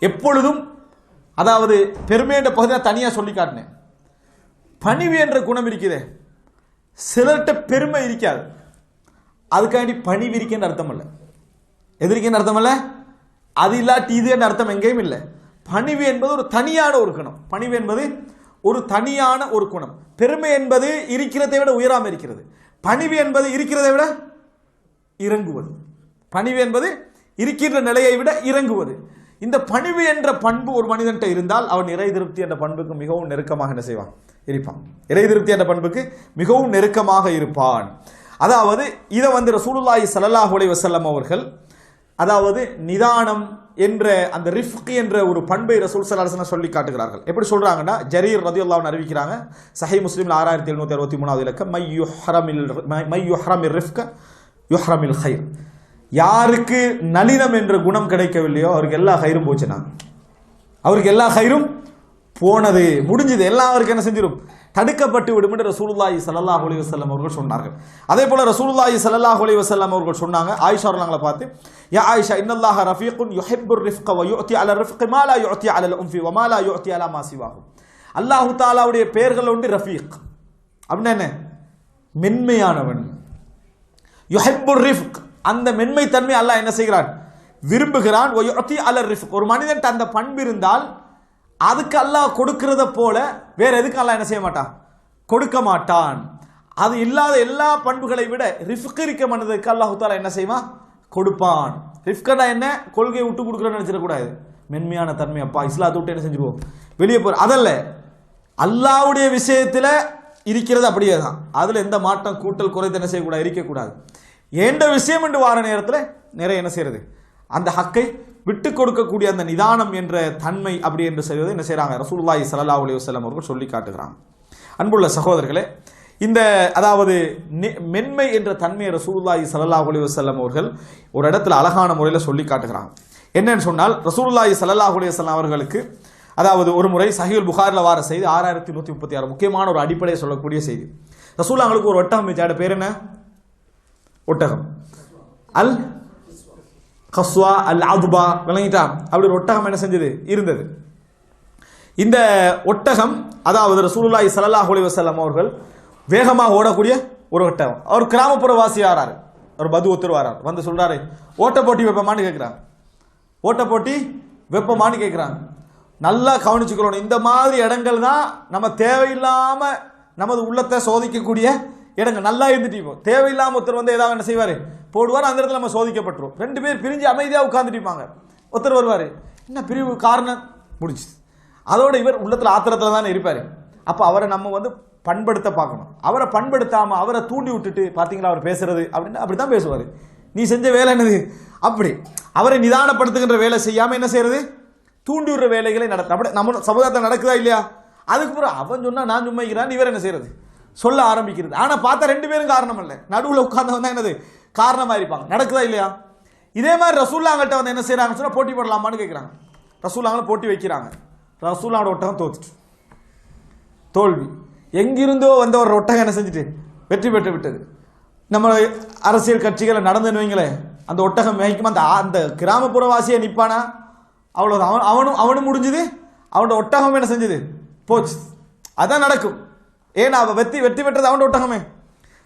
எப்பொழுதும் அதாவது பெருமை என்ற பகுதியை தனியாக சொல்லி காட்டினேன். பணிவு என்ற குணம் இருக்குதே சிலர்கிட்ட பெருமை இருக்காது. அதுக்காண்டி பணிவு இருக்கேன்னு அர்த்தம் இல்லை. எது இருக்கேன்னு அர்த்தம் இல்லை? அது இல்லாட்டி இது என்ற அர்த்தம் எங்கேயும் இல்லை. பணிவு என்பது ஒரு தனியான ஒரு குணம். பணிவு என்பது ஒரு தனியான ஒரு குணம். பெருமை என்பது இருக்கிறதை விட உயராமல் இருக்கிறது. பணிவு என்பது இருக்கிறதை விட இறங்குவது. பணிவு என்பது இருக்கின்ற நிலையை விட இறங்குவது. இந்த பணிவு என்ற பண்பு ஒரு மனிதன்கிட்ட இருந்தால் அவன் இறை திருப்தி என்ற பண்புக்கு மிகவும் நெருக்கமாக என்ன செய்வான்? இருப்பான். இறை திருப்தி என்ற பண்புக்கு மிகவும் நெருக்கமாக இருப்பான். அதாவது இதை வந்து ரசூலுல்லாஹி ஸல்லல்லாஹு உலை வசல்லம் அவர்கள் அதாவது நிதானம் என்ற அந்த ரிஃப்க் என்ற ஒரு பண்பை ரசூல் சலாசன சொல்லி காட்டுகிறார்கள். எப்படி சொல்றாங்கன்னா ஜரீர் ரதியுல்லாஹ் அறிவிக்கிறாங்க. சஹி முஸ்லீம்ல ஆறாயிரத்தி எழுநூத்தி அறுபத்தி மூணாவது இலக்கம் மை யுஹ்ரமில் மை யுஹ்ரமில் ரிஃப்க யுஹ்ரமில் ஹைர் யாருக்கு நளினம் என்ற குணம் கிடைக்கவில்லையோ அவருக்கு எல்லா ஹைரும் போச்சுனா அவருக்கு எல்லா ஹைரும் போனது முடிஞ்சது. எல்லாம் அவருக்கு என்ன செஞ்சிடும் தடுக்கப்பட்டு விடும் என்று ரசூலுல்லாஹி சல்லாஹ் அலி வஸல்லம் அவர்கள் சொன்னார்கள். அதே போல ரசூலுல்லாஹி சல்லாஹ் அலி வஸல்லம் அவர்கள் சொன்னாங்க ஆயிஷா அவர்களை பார்த்து யா ஆயிஷா இன்னல்லாஹ ரஃபீக்குன் யுஹிப்புர் ரிஃப்க வ யுஅதி அல ரிஃப்கி மா லா யுஅதி அல உம்ஃபி வ மா லா அலா மா சிவாஹு. அல்லாஹ் தாலாவுடைய பெயர்கள் உண்டு ரஃபீக். அப்படின்னா என்ன? மென்மையானவன். யுஹிப்புர் ரிஃப்க். அந்த மென்மை தன்மை அல்லாஹ் என்ன செய்கிறான்? விரும்புகிறான். வ ஒரு மனிதன் அந்த பண்பு இருந்தால் அதுக்கு அல்லாஹ் கொடுக்கிறத போல வேற எதுக்கு அல்லாஹ் என்ன செய்ய மாட்டான்? கொடுக்க மாட்டான். அது இல்லாத எல்லா பண்புகளை விட ரிஃப்க் இருக்க மனதுக்கு அல்லாஹு தாலா என்ன செய்வான்? கொடுப்பான். ரிஃப்கனா என்ன? கொள்கையை விட்டு கொடுக்குறேன்னு நினைச்சிடக்கூடாது மென்மையான தன்மை. அப்பா இஸ்லாத்தை விட்டு என்ன செஞ்சுருவோம்? வெளியே போற. அதல்ல அல்லாஹ்வுடைய விஷயத்துல இருக்கிறது அப்படியே தான் அதுல எந்த மாற்றம் கூட்டல் குறைத்து என்ன செய்யக்கூடாது? இருக்கக்கூடாது. ஏண்ட விஷயம் என்று வார நேரத்தில் நிறைய என்ன செய்யறது? அந்த ஹக்கை விட்டு கொடுக்கக்கூடிய அந்த நிதானம் என்ற தன்மை அப்படி என்று செய்வது என்ன செய்கிறாங்க ரசூல்லாய் ஸல்லல்லாஹு அலி வஸல்லம் அவர்கள் சொல்லி காட்டுகிறாங்க. அன்புள்ள சகோதரர்களே இந்த அதாவது நெ- மென்மை என்ற தன்மையை ரசூலுல்லாஹி ஸல்லல்லாஹு அலி வஸல்லம் அவர்கள் ஒரு இடத்துல அழகான முறையில் சொல்லி காட்டுகிறாங்க. என்னன்னு சொன்னால் ரசூலுல்லாஹி ஸல்லல்லாஹு அலி வஸல்லம் அவர்களுக்கு அதாவது ஒரு முறை சஹீல் புகாரில் வார செய்தி ஆறாயிரத்தி நூற்றி முப்பத்தி ஆறு முக்கியமான ஒரு அடிப்படையை சொல்லக்கூடிய செய்தி. ரசூல்லாங்களுக்கு ஒரு வட்டம் அமைச்சாட பேர் என்ன? ஒட்டகம். அல் கஸ்வா அல் அதுபா விளங்கிட்டா? அப்படி ஒரு ஒட்டகம் என்ன செஞ்சது? இருந்தது. இந்த ஒட்டகம் அதாவது ரசூலுல்லாஹி ஸல்லல்லாஹு அலைஹி வஸல்லம் அவர்கள் வேகமாக ஓடக்கூடிய ஒரு ஒட்டகம். அவர் கிராமப்புற வாசி ஆறாரு. அவர் பது ஒருத்தர் வரார் வந்து சொல்றாரு ஓட்ட போட்டி வைப்பமான்னு கேட்குறாங்க ஓட்ட போட்டி வெப்பமானு கேட்குறாங்க நல்லா கவனிச்சுக்கணும். இந்த மாதிரி இடங்கள் தான் நம்ம தேவையில்லாமல் நமது உள்ளத்தை சோதிக்கக்கூடிய இடங்கள் நல்லா இருந்துட்டு தேவையில்லாம ஒருத்தர் வந்து ஏதாவது என்ன செய்வார்? போடுவார் அந்த இடத்துல நம்ம சோதிக்கப்பட்டுரும். ரெண்டு பேர் பிரிஞ்சு அமைதியாக உட்கார்ந்துட்டு ஒருத்தர் வருவார். என்ன பிரிவு காரணம்? முடிச்சு அதோட இவர் உள்ளத்தில் ஆத்திரத்தில் தானே இருப்பார். அப்போ அவரை நம்ம வந்து பண்படுத்த பார்க்கணும். அவரை பண்படுத்தாமல் அவரை தூண்டி விட்டுட்டு பார்த்தீங்களா அவர் பேசுறது? அப்படின்னு அப்படி தான் பேசுவார். நீ செஞ்ச வேலை என்னது? அப்படி. அவரை நிதானப்படுத்துகின்ற வேலை செய்யாமல் என்ன செய்யறது? தூண்டி விடுற வேலைகளை நடத்த. அப்படி நம்ம சமுதாயத்தில் நடக்குதா இல்லையா? அதுக்கு பிறகு அவன் சொன்னால் நான் சும்மைக்கிறான் இவர் என்ன செய்யறது? சொல்ல ஆரம்பிக்கிறது. ஆனால் பார்த்தா ரெண்டு பேரும் காரணம் இல்லை நடுவில் உட்கார்ந்து தான் என்னது? காரணமாக இருப்பாங்க நடக்குதா இல்லையா? இதே மாதிரி ரசூல்லாங்கிட்ட வந்து என்ன செய்கிறாங்கன்னு சொன்னால் போட்டி போடலாமான்னு கேட்குறாங்க ரசூல்லாங்களை போட்டி வைக்கிறாங்க. ரசூல்லாவோட ஒட்டகம் தோத்துட்டு. தோல்வி. எங்கிருந்தோ வந்த ஒரு ஒட்டகம் என்ன செஞ்சுட்டு? வெற்றி பெற்று விட்டது. நம்ம அரசியல் கட்சிகளை நடந்துன்னு வைங்களேன் அந்த ஒட்டகம் மேய்க்கும் அந்த அந்த கிராமப்புறவாசியை நிற்பானா அவ்வளோ அவன் அவனும் அவனும் முடிஞ்சுது. அவனோட ஒட்டகம் என்ன செஞ்சது? போச்சு. அதான் நடக்கும். ஏன்னா அவள் வெற்றி வெற்றி பெற்றது அவன் ஒட்டகமே?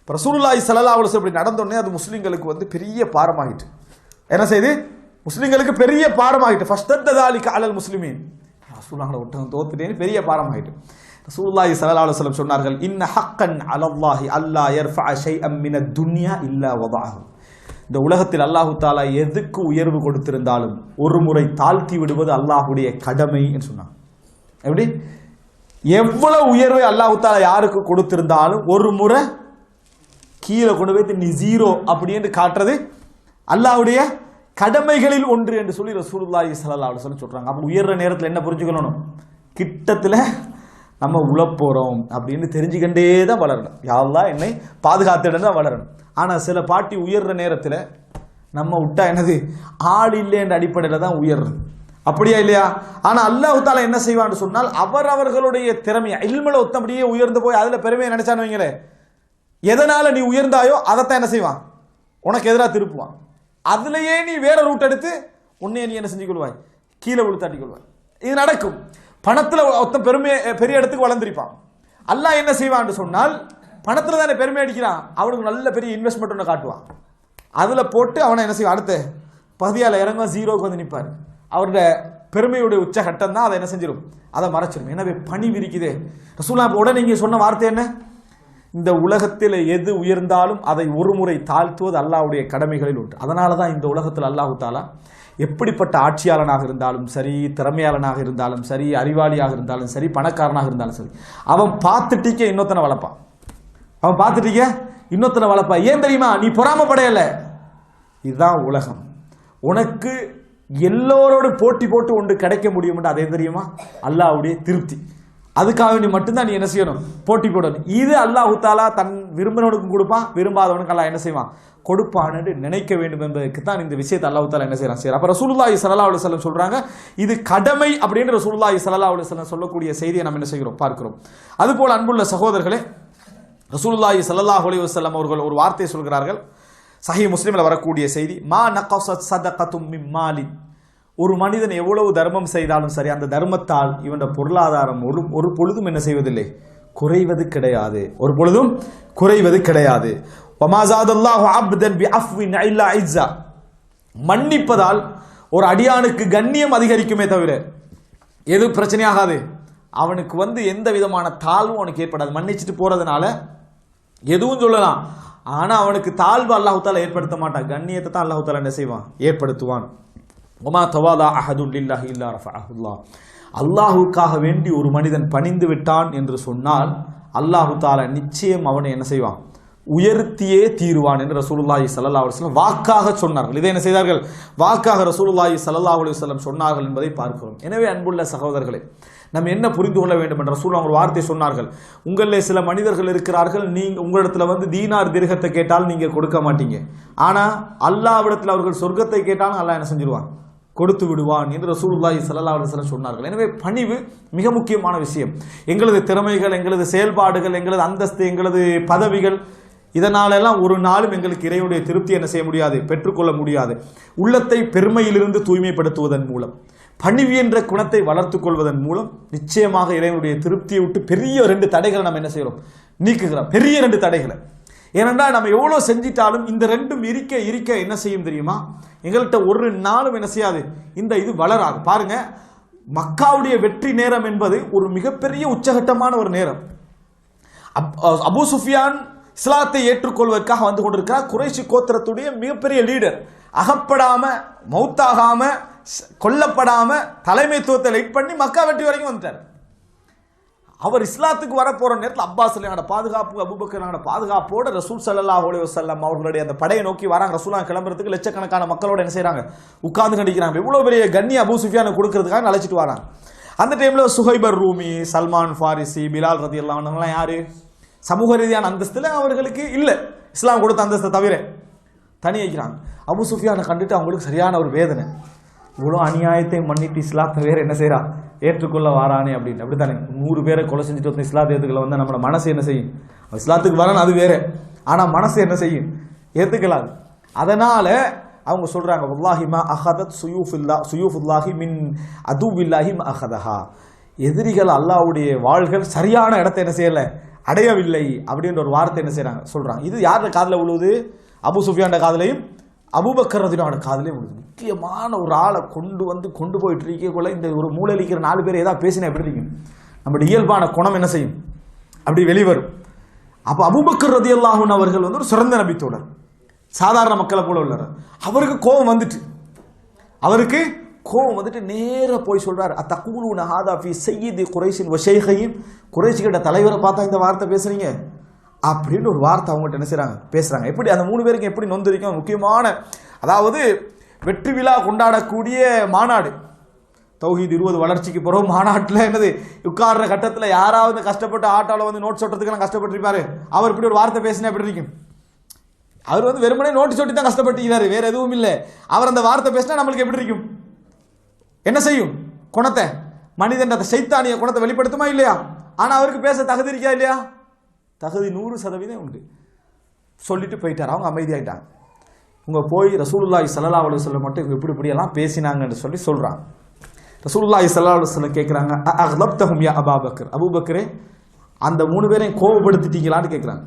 இப்போ ரசூலுல்லாய் சலல்லா அலைஹி வஸல்லம் இப்படி நடந்தோடனே அது முஸ்லீம்களுக்கு வந்து பெரிய பாரமாகிட்டு. என்ன செய்து? முஸ்லீம்களுக்கு பெரிய பாரமாகிட்டு. ஃபஸ்ட் தாலிக்கு அலல் முஸ்லிமீன். ரசூலுல்லாஹோட ஒட்டகம் தோத்துட்டேன்னு பெரிய பாரமாகிட்டு. ரசூலுல்லாஹி ஸல்லல்லாஹு அலுவலம் சொன்னார்கள் இன்ன ஹக்கன் அலல்லாஹி அல்லா யர்ஃபஅ ஷைஅம் அம்மின துன்யா இல்லா வதஅஹு. இந்த உலகத்தில் அல்லாஹு தாலா எதுக்கு உயர்வு கொடுத்திருந்தாலும் ஒரு முறை தாழ்த்தி விடுவது அல்லாஹுடைய கடமை என்று சொன்னாங்க. எப்படி? எவ்வளவு உயர்வை அல்லாஹுத்தால யாருக்கு கொடுத்திருந்தாலும் ஒரு முறை கீழே கொண்டு போய் நீ ஜீரோ அப்படி என்று காட்டுறது அல்லாவுடைய கடமைகளில் ஒன்று என்று சொல்லி ரசூலுல்லாஹி ஸல்லல்லாஹு அலைஹி வஸல்லம் சொல்றாங்க. அப்ப உயர்ற நேரத்தில் என்ன புரிஞ்சுக்கணும் கிட்டத்துல நம்ம உழப்போகிறோம் அப்படின்னு தெரிஞ்சுக்கண்டே தான் வளரணும். யாரெல்லாம் என்னை பாதுகாத்துடன் தான் வளரணும். ஆனால் சில பாட்டி உயர்ற நேரத்தில் நம்ம விட்டா என்னது? ஆள் இல்லைன்ற அடிப்படையில் தான் உயர்றது. அப்படியா இல்லையா? ஆனா அல்லாஹு தாலா என்ன செய்வான்னு சொன்னால் அவர் அவர்களுடைய திறமையை இல்மல ஒத்தபடியே உயர்ந்து போய் அதுல பெருமையை நினைச்சான்னு வைங்களேன் எதனால நீ உயர்ந்தாயோ அதைத்தான் என்ன செய்வான்? உனக்கு எதிராக திருப்புவான். அதுலயே நீ வேற ரூட் எடுத்து உன்னைய நீ என்ன செஞ்சு கொள்வாய்? கீழே விழுத்தாட்டி கொள்வாய். இது நடக்கும். பணத்துல ஒருத்தன் பெருமை பெரிய இடத்துக்கு வளர்ந்திருப்பான். அல்லாஹ் என்ன செய்வான்னு சொன்னால் பணத்துல தானே பெருமை அடிக்கிறான். அவனுக்கு நல்ல பெரிய இன்வெஸ்ட்மெண்ட் ஒன்று காட்டுவான். அதுல போட்டு அவனை என்ன செய்வான்? அடுத்து பகுதியால் இறங்க ஜீரோக்கு வந்து நிற்பார் அவருடைய பெருமையுடைய உச்சகட்டம் தான் அதை என்ன செஞ்சிடும் அதை மறைச்சிடும் எனவே பணி விரிக்குதே. ரசூலா இப்ப உடனே நீங்கள் சொன்ன வார்த்தை என்ன? இந்த உலகத்தில் எது உயர்ந்தாலும் அதை ஒரு முறை தாழ்த்துவது அல்லாவுடைய கடமைகளில் உண்டு அதனால தான் இந்த உலகத்தில் அல்லாஹு தாலா எப்படிப்பட்ட ஆட்சியாளனாக இருந்தாலும் சரி திறமையாளனாக இருந்தாலும் சரி அறிவாளியாக இருந்தாலும் சரி பணக்காரனாக இருந்தாலும் சரி அவன் பார்த்துட்டீங்க இன்னொருத்தனை வளர்ப்பான். அவன் பார்த்துட்டீங்க இன்னொருத்தனை வளர்ப்பா ஏன் தெரியுமா? நீ பொறாமப்படையலை இதுதான் உலகம். உனக்கு எல்லோரோடு போட்டி போட்டு ஒன்று கிடைக்க முடியும் அதே தெரியுமா? அல்லாஹ்வுடைய திருப்தி. அதுக்காக வேண்டி மட்டும்தான் நீ என்ன செய்யணும்? போட்டி போடணும். இது அல்லாஹ் தாலா தன் விரும்பினவனுக்கும் கொடுப்பான் விரும்பாதவனுக்கு அல்லா என்ன செய்வான்? கொடுப்பான்னு நினைக்க வேண்டும் என்பதற்கு தான் இந்த விஷயத்தை அல்லாஹ் தாலா என்ன செய்யறான்? சரி அப்புறம் ரசூலுல்லாஹி ஸல்லல்லாஹு அலைஹி வஸல்லம் சொல்றாங்க இது கடமை அப்படின்ற ரசூலுல்லாஹி ஸல்லல்லாஹு அலைஹி வஸல்லம் சொல்லக்கூடிய செய்தியை நம்ம என்ன செய்கிறோம்? பார்க்கிறோம். அதுபோல் அன்புள்ள சகோதரர்களே ரசூலுல்லாஹி சல்லாஹ் அலி வசல்லம் அவர்கள் ஒரு வார்த்தையை சொல்கிறார்கள். சஹி முஸ்லீமில் வரக்கூடிய செய்தி மா நகசத் சதகத்தும் மிம்மாலின் ஒரு மனிதன் எவ்வளவு தர்மம் செய்தாலும் சரி அந்த தர்மத்தால் இவனோட பொருளாதாரம் ஒரு ஒரு பொழுதும் என்ன செய்வதில்லை? குறைவது கிடையாது. ஒரு பொழுதும் குறைவது கிடையாது. மன்னிப்பதால் ஒரு அடியானுக்கு கண்ணியம் அதிகரிக்குமே தவிர எது பிரச்சனையாகாது. அவனுக்கு வந்து எந்த விதமான தாழ்வும் அவனுக்கு ஏற்படாது. மன்னிச்சுட்டு போறதுனால எதுவும் சொல்லலாம். ஆனா அவனுக்கு தாழ்வு அல்லாஹு ஏற்படுத்த மாட்டான். கண்ணியத்தை தான் அல்லாஹு என்ன செய்வான்? ஏற்படுத்துவான். ஒமா தவாதா அஹதுல் லில்லாஹி இல்லா ரஃபஅஹுல்லாஹ். அல்லாஹுக்காக வேண்டி ஒரு மனிதன் பணிந்து விட்டான் என்று சொன்னால் அல்லாஹு தாலா நிச்சயம் அவனை என்ன செய்வான்? உயர்த்தியே தீருவான் என்று ரசூலுல்லாஹி சல்லா அலுவலம் வாக்காக சொன்னார்கள். இதை என்ன செய்தார்கள்? வாக்காக ரசூலுல்லாஹி சல்லா அலுவலம் சொன்னார்கள் என்பதை பார்க்கிறோம். எனவே அன்புள்ள சகோதரர்களே நம்ம என்ன புரிந்து கொள்ள வேண்டும் என்ற சூழல் ஒரு வார்த்தை சொன்னார்கள். உங்களில் சில மனிதர்கள் இருக்கிறார்கள் நீங்கள் உங்களிடத்தில் வந்து தீனார் திருகத்தை கேட்டால் நீங்கள் கொடுக்க மாட்டீங்க. ஆனால் அல்லாவிடத்தில் அவர்கள் சொர்க்கத்தை கேட்டாலும் அல்லாஹ் என்ன செஞ்சிருவான்? கொடுத்து விடுவான் என்று ரசூலுல்லாஹி ஸல்லல்லாஹு அலைஹி சொன்னார்கள். எனவே பணிவு மிக முக்கியமான விஷயம். எங்களது திறமைகள் எங்களது செயல்பாடுகள் எங்களது அந்தஸ்து எங்களது பதவிகள் இதனாலெல்லாம் ஒரு நாளும் எங்களுக்கு இறைவனுடைய திருப்தி என்ன செய்ய முடியாது பெற்றுக்கொள்ள முடியாது. உள்ளத்தை பெருமையிலிருந்து தூய்மைப்படுத்துவதன் மூலம். பணிவு என்ற குணத்தை வளர்த்துக் கொள்வதன் மூலம் நிச்சயமாக இறைவனுடைய திருப்தியை விட்டு பெரிய ரெண்டு தடைகளை நம்ம என்ன செய்கிறோம் நீக்குகிறோம். பெரிய ரெண்டு தடைகளை. ஏனென்றால் நம்ம எவ்வளோ செஞ்சிட்டாலும் இந்த ரெண்டும் இருக்க இருக்க என்ன செய்யும் தெரியுமா? எங்கள்கிட்ட ஒரு நாளும் என்ன செய்யாது. இந்த இது வளராது. பாருங்க மக்காவுடைய வெற்றி நேரம் என்பது ஒரு மிகப்பெரிய உச்சகட்டமான ஒரு நேரம். அப்- சுஃபியான் இஸ்லாத்தை ஏற்றுக்கொள்வதற்காக வந்து கொண்டிருக்கிறார். குறைஷி கோத்திரத்துடைய மிகப்பெரிய லீடர் அகப்படாம மௌத்தாகாமல் கொல்லப்படாம தலைமைத்துவத்தை லைட் பண்ணி மக்கா வெட்டி வரைக்கும் வந்துட்டார். அவர் இஸ்லாத்துக்கு வர போற நேரத்தில் அப்பாஸ் அலியோட பாதுகாப்பு அபுபக்கரோட பாதுகாப்போட ரசூல் சல்லா அலைஹி வசல்லம் அவர்களுடைய அந்த படையை நோக்கி வராங்க. ரசூலா கிளம்புறதுக்கு லட்சக்கணக்கான மக்களோட என்ன செய்கிறாங்க உட்கார்ந்து கண்டிக்கிறாங்க இவ்வளோ பெரிய கண்ணி அபு சுஃபியானுக்கு கொடுக்கறதுக்காக அழைச்சிட்டு வராங்க. அந்த டைம்ல Suhaib Rumi Salman Farisi Bilal ரதி எல்லாம் யாரு? சமூக ரீதியான அந்தஸ்தில் அவர்களுக்கு இல்லை. இஸ்லாம் கொடுத்த அந்தஸ்தை தவிர தனி வைக்கிறாங்க அபு சுஃபியானை கண்டுட்டு அவங்களுக்கு சரியான ஒரு வேதனை. இவ்வளோ அநியாயத்தை மன்னிட்டு இஸ்லாத்தை வேறு என்ன செய்கிறா ஏற்றுக்கொள்ள வாரானே அப்படின்னு. அப்படி தானே நூறு பேரை கொலை செஞ்சுட்டு வந்து இஸ்லாத்தை ஏற்றுக்கல வந்து நம்மளோட மனசு என்ன செய்யும்? இஸ்லாத்துக்கு வரணும் அது வேறு. ஆனால் மனசு என்ன செய்யும்? ஏற்றுக்கலாது அதனால் அவங்க சொல்கிறாங்க வல்லாஹி மா அஹதத் சுயூஃபுல்லா சுயூஃபுல்லாஹி மின் அதுவில்லாஹி மா அஹதஹா. எதிரிகள் அல்லாஹ்வுடைய வாள்கள் சரியான இடத்தை என்ன செய்யலை? அடையவில்லை அப்படின்ற ஒரு வார்த்தை என்ன செய்கிறாங்க சொல்கிறாங்க இது யாரோட காதில் விழுவுது? அபு சுஃபியான காதலையும் அபுபக்கர் ரதினோட காதுலையும் விழுது முக்கியமான ஒரு ஆளை கொண்டு வந்து கொண்டு போயிட்டு இருக்கக்குள்ள இந்த ஒரு மூலையில் நாலு பேர் ஏதாவது பேசினா எப்படி இருக்கும் நம்முடைய இயல்பான குணம் என்ன செய்யும்? அப்படி வெளிவரும். அப்போ அபுபக்கர் ரதி அவர்கள் வந்து ஒரு சிறந்த நபித்தோடர் சாதாரண மக்களை போல உள்ளார் அவருக்கு கோபம் வந்துட்டு. அவருக்கு கோபம் வந்துட்டு நேராக போய் சொல்கிறார் அத்தகூலு நஹாதா ஃபி சையீதி குறைசின் வசேகையும் குறைஷிகிட்ட தலைவரை பார்த்தா இந்த வார்த்தை பேசுகிறீங்க அப்படின்னு ஒரு வார்த்தை அவங்கள்ட்ட என்ன செய்கிறாங்க பேசுகிறாங்க எப்படி? அந்த மூணு பேருக்கு எப்படி நொந்திருக்கும் முக்கியமான அதாவது வெற்றி விழா கொண்டாடக்கூடிய மாநாடு. தௌஹீத் இருபது வளர்ச்சிக்கு பிறகு மாநாட்டில் என்னது? உட்கார்ற கட்டத்தில் யாராவது கஷ்டப்பட்டு ஆட்டோவில் வந்து நோட் சொட்டத்துக்கெல்லாம் கஷ்டப்பட்டிருப்பாரு. அவர் இப்படி ஒரு வார்த்தை பேசினா எப்படி இருக்கும்? அவர் வந்து வெறுமனே நோட்டு சொட்டி தான் கஷ்டப்பட்டுக்கிறாரு வேற எதுவும் இல்லை. அவர் அந்த வார்த்தை பேசினா நம்மளுக்கு எப்படி இருக்கும்? என்ன செய்யும்? குணத்தை மனிதன் அந்த சைத்தானிய குணத்தை வெளிப்படுத்துமா இல்லையா? ஆனால் அவருக்கு பேச தகுதி இருக்கா இல்லையா? தகுதி நூறு சதவீதம் உண்டு. சொல்லிட்டு போயிட்டார். அவங்க அமைதியாகிட்டாங்க இவங்க போய் ரசூலுல்லாஹி சல்லா அலைஹி வஸல்லம் மட்டும் இவங்க இப்படி இப்படியெல்லாம் பேசினாங்கன்னு சொல்லி சொல்கிறாங்க ரசூலுல்லாஹி ஸல்லல்லாஹு கேட்குறாங்க அஹ்லப் கேக்குறாங்க அபா யா அபூபக்கர் அபூபக்கரே அந்த மூணு பேரையும் கோவப்படுத்திட்டீங்களான்னு கேட்குறாங்க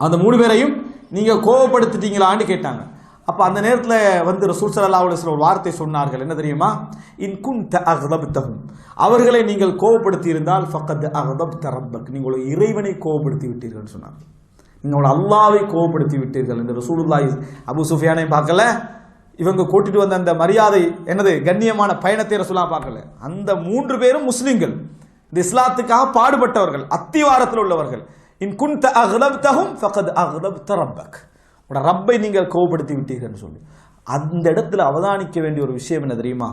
அந்த மூணு பேரையும் நீங்கள் கோவப்படுத்திட்டீங்களான்னு கேட்டாங்க. அப்போ அந்த நேரத்தில் வந்து ரசூல் சல்லா அலைஹி ஒரு வார்த்தை சொன்னார்கள். என்ன தெரியுமா? இன் அஹ்லப் தஹும் அவர்களை நீங்கள் கோவப்படுத்தி இருந்தால் ஃபக்கத் அஹ்லப் தரப்பக் நீங்கள் இறைவனை கோவப்படுத்தி விட்டீர்கள் சொன்னாங்க. நீங்கள் அல்லாவை கோவப்படுத்தி விட்டீர்கள் இந்த ரசூலுல்லாய் அபு சுஃபியானை பார்க்கல. இவங்க கூட்டிட்டு வந்த அந்த மரியாதை என்னது கண்ணியமான பயணத்தை ரசூலா பார்க்கல. அந்த மூன்று பேரும் முஸ்லீம்கள். இந்த இஸ்லாத்துக்காக பாடுபட்டவர்கள் அத்திவாரத்தில் உள்ளவர்கள். இன் குன்த அக்லப்தஹும் ஃபகத் அக்லப்த ரப்பக். உட ரப்பை நீங்கள் கோவப்படுத்தி விட்டீர்கள்னு சொல்லி. அந்த இடத்துல அவதானிக்க வேண்டிய ஒரு விஷயம் என்ன தெரியுமா?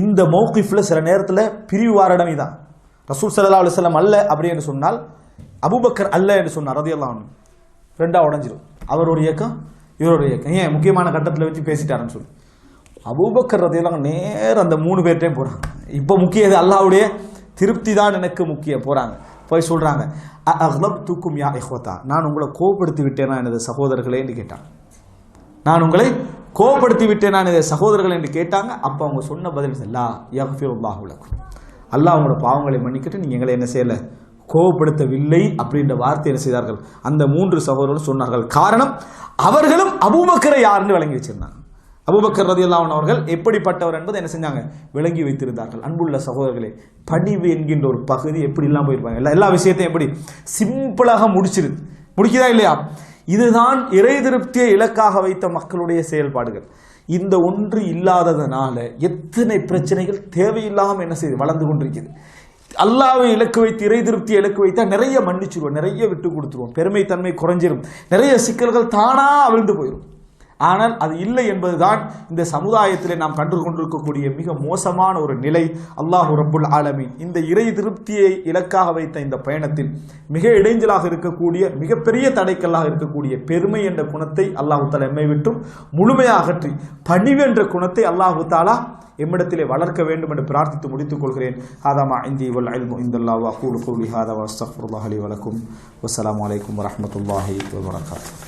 இந்த மௌக்கிஃபில் சில நேரத்தில் பிரிவாரணமை தான் ரசூல் சல்லா அலுவலம் அல்ல அப்படி என்று சொன்னால் அபூபக்கர் அல்ல என்று சொன்னார் ரதியல்லாஹு ரெண்டாக உடஞ்சிரும். அவர் ஒரு இயக்கம் இவர் இயக்கம். ஏன்? முக்கியமான கட்டத்தில் வச்சு பேசிட்டாருன்னு சொல்லி. அபூபக்கர் ரதையெல்லாம் நேரம் அந்த மூணு பேர்ட்டே போகிறாங்க இப்போ முக்கிய இது அல்லாவுடைய திருப்தி தான் எனக்கு முக்கியம். போகிறாங்க போய் சொல்கிறாங்க அஹ்லப் தூக்கும் யா இஹ்வத்தா. நான் உங்களை கோபப்படுத்தி விட்டேனா எனது சகோதரர்களே என்று கேட்டாங்க. நான் உங்களை கோபப்படுத்தி விட்டேனா எனது சகோதரர்கள் என்று கேட்டாங்க. அப்போ அவங்க சொன்ன பதில் லா யஃபிருல்லாஹு உலகம் அல்லாஹ் உங்களோட பாவங்களை மன்னிக்கிட்டு நீங்கள் எங்களை என்ன செய்யலை? கோபப்படுத்தவில்லை அப்படின்ற வார்த்தை என்ன செய்தார்கள்? அந்த மூன்று சகோதரர்கள் சொன்னார்கள் காரணம் அவர்களும் அபூபக்கரை யாருன்னு விளங்கி வச்சிருந்தாங்க. அபுபக்கர் ரதியல்லாஹன் அவர்கள் எப்படிப்பட்டவர் என்பதை என்ன செஞ்சாங்க? விளங்கி வைத்திருந்தார்கள். அன்புள்ள சகோதரர்களே பணிவு என்கின்ற ஒரு பகுதி எப்படி இல்லாமல் போயிருப்பாங்க? எல்லா எல்லா விஷயத்தையும் எப்படி? சிம்பிளாக முடிச்சிருது. முடிக்குதா இல்லையா? இதுதான் இறை திருப்தியை இலக்காக வைத்த மக்களுடைய செயல்பாடுகள். இந்த ஒன்று இல்லாததனால எத்தனை பிரச்சனைகள் தேவையில்லாமல் என்ன செய்யுது வளர்ந்து கொண்டிருக்கிறது அல்லாவை இலக்கு வைத்து இறை திருப்தியை இலக்கு வைத்தா நிறைய மன்னிச்சிருவோம் நிறைய விட்டு கொடுத்துருவோம். பெருமைத்தன்மை குறைஞ்சிரும். நிறைய சிக்கல்கள் தானா அவிழ்ந்து போயிடும் ஆனால் அது இல்லை என்பதுதான் இந்த சமுதாயத்தில் நாம் கண்டு கொண்டிருக்கக்கூடிய மிக மோசமான ஒரு நிலை. அல்லாஹு ரபுல் ஆலமீன். இந்த இறை திருப்தியை இலக்காக வைத்த இந்த பயணத்தில் மிக இடைஞ்சலாக இருக்கக்கூடிய மிகப்பெரிய தடைக்கல்லாக இருக்கக்கூடிய பெருமை என்ற குணத்தை அல்லாஹு தாலா எம்மை விட்டும் முழுமையாகற்றி பணிவு என்ற குணத்தை அல்லாஹு தாலா எம்மிடத்திலே வளர்க்க வேண்டும் என்று பிரார்த்தித்து முடித்துக் கொள்கிறேன். ஹாதாமா இந்தி வல் அல்மு இந்தல்லாஹு அகூலு கூலி ஹாதா வஸ்தஃபுல்லாஹி வலக்கும் வஸ்ஸலாமு அலைக்கும் வரஹ்மத்துல்லாஹி வபரகாத்துஹு